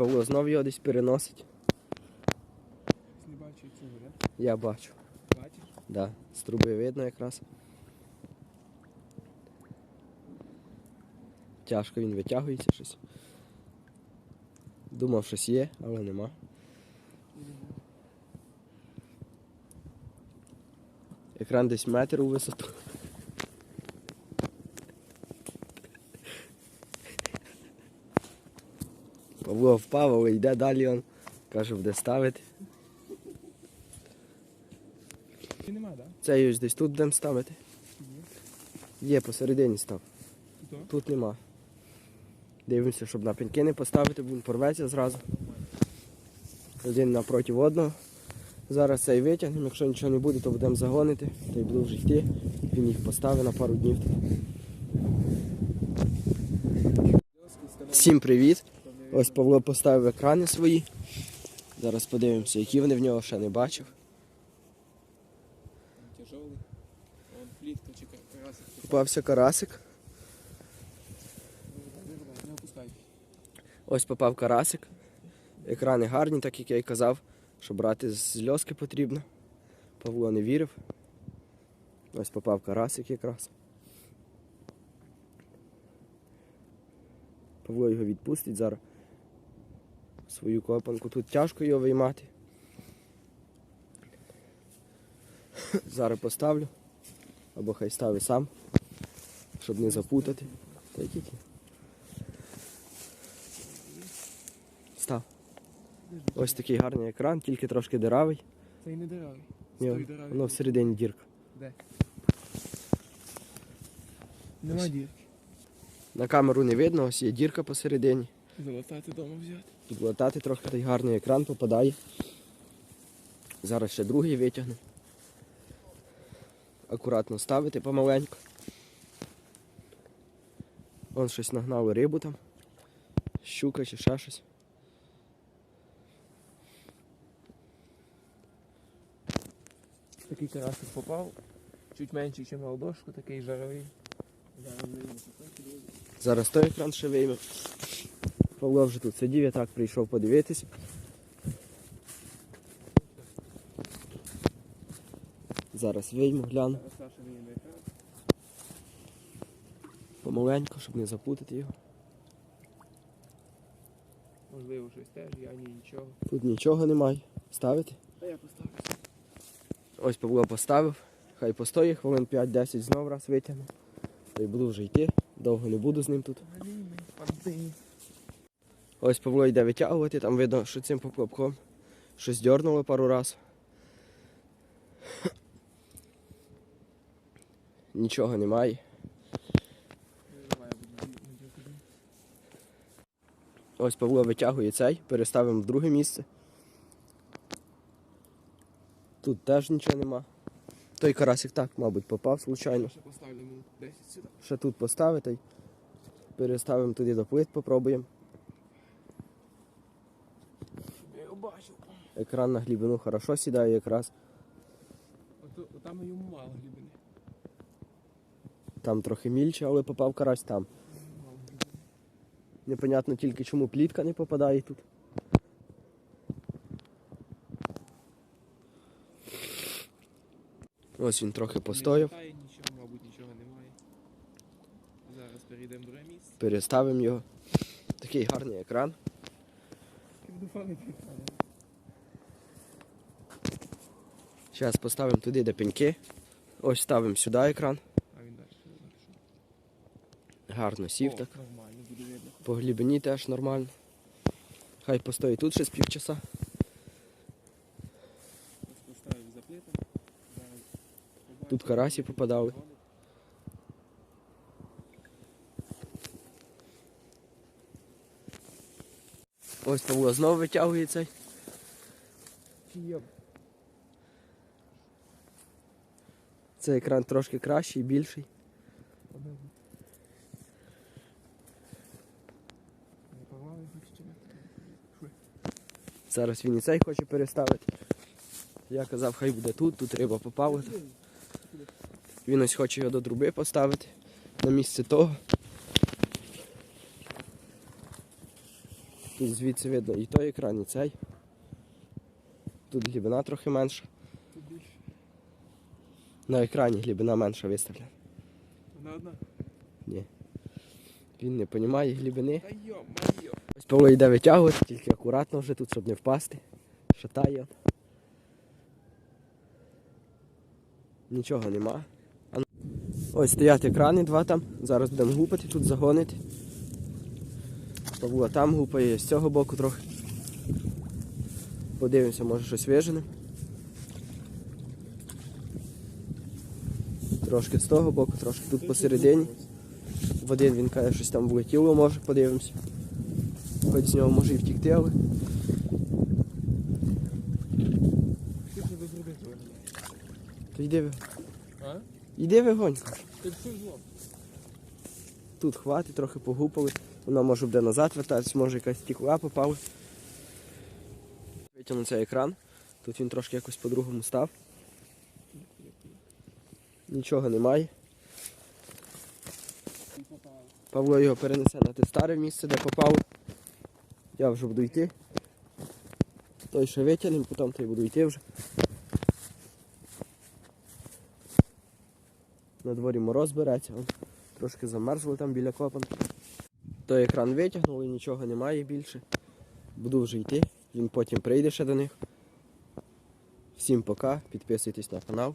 Павло знов його десь переносить. Не бачу, як це. Я бачу. Бачиш? Да. З труби видно якраз. Тяжко він витягується щось. Думав, щось є, але нема. Екран десь метр у висоту. Павло впав, але йде далі он. Каже, буде ставити. Нема? Це ось десь тут будемо ставити. Є, посередині став. Тут? Тут нема. Дивимося, щоб на пеньки не поставити, бо він порветься зразу. Один напроти одного. Зараз цей витягнемо, якщо нічого не буде, то будемо загонити. Та й буду вже йти. Він їх поставить на пару днів. Всім привіт! Ось Павло поставив екрани свої. Зараз подивимося, які вони в нього ще не бачив. Тяжелий. Плітка чи карасик. Попався карасик. Ось попав карасик. Екрани гарні, так як я й казав, що брати з льоски потрібно. Павло не вірив. Ось попав карасик якраз. Павло його відпустить зараз. Свою копанку. Тут тяжко його виймати. Зараз поставлю. Або хай ставить сам, щоб не запутати. Та тільки. Став. Ось такий гарний екран, тільки трошки диравий. Це і не дирявий. Ні, воно всередині дірка. Де? Нема дірки. На камеру не видно, ось є дірка посередині. Залатати вдома взяти. Підлатати трохи той гарний екран попадає. Зараз ще другий витягну. Акуратно ставити помаленьку. Вон щось нагнали рибу там. Щука чи ще щось. Такий карасик попав. Чуть менший, ніж на ладошку, такий жаровий. Зараз. Зараз той екран ще вийме. Павло вже тут сидів, я так прийшов подивитись. Зараз вийму, гляну помаленьку, щоб не запутати його. Можливо, щось теж, я ні нічого. Тут нічого немає. Ставити. А я поставлю. Ось Павло поставив. Хай постоїть, хвилин 5-10 знов раз витягне. Та й буду вже йти. Довго не буду з ним тут. Ось Павло йде витягувати, там видно, що цим поплавком щось дьорнуло пару раз. Нічого немає. Ось Павло витягує цей, переставимо в друге місце. Тут теж нічого нема. Той карасик так, мабуть, попав случайно. Ще поставлю йому 10 сюди. Ще тут поставити. Переставимо туди до плит, попробуємо. Я його бачив. Екран на глибину хорошо сідає якраз. Там йому мало глибини. Там трохи мільче, але попав карась там. Непонятно тільки чому плітка не попадає тут. Ось він трохи постояв. Нічого, мабуть, нічого немає. Зараз перейдемо в місце. Переставимо його. Такий гарний екран. Я буду фармити екран. Зараз поставимо туди де пеньки. Ось ставимо сюди екран. Гарно сів так. По глибині теж нормально. Хай постоїть тут ще з півчаса. Тут карасі попадали. Ось Павло знову витягує цей. Цей екран трошки кращий, більший. Зараз він і цей хоче переставити. Я казав, хай буде тут, тут риба попала. Він ось хоче його до труби поставити на місце того. Тут звідси видно і той екран, і цей. Тут глибина трохи менша. Тут більше. На екрані глибина менша виставлена. Вона одна. Ні. Він не розуміє глибини. Та. Ось Павло йде витягувати, тільки акуратно вже тут, щоб не впасти. Шатає. Нічого нема. Ось стоять екрани два там. Зараз будемо гупати, тут загонити. Павло там гупає, з цього боку трохи. Подивимося, може щось виженемо. Трошки з того боку, трошки тут посередині. В один він каже, щось там влетіло, може, подивимося. Хоч з нього може і втікти, але. То йди, ви- А? йди вигонь. Тут хватить, трохи погупали. Вона може буде назад вертатися, може якась стікла попала. Витягну цей екран. Тут він трошки якось по-другому став. Нічого немає. Павло його перенесе на те старе місце, де попав. Я вже буду йти. Той ще витягнемо, потім той буду йти вже. На дворі мороз береться. Трошки замерзло там біля копанки. Той екран витягнули, нічого немає більше. Буду вже йти. Він потім прийде ще до них. Всім пока, підписуйтесь на канал.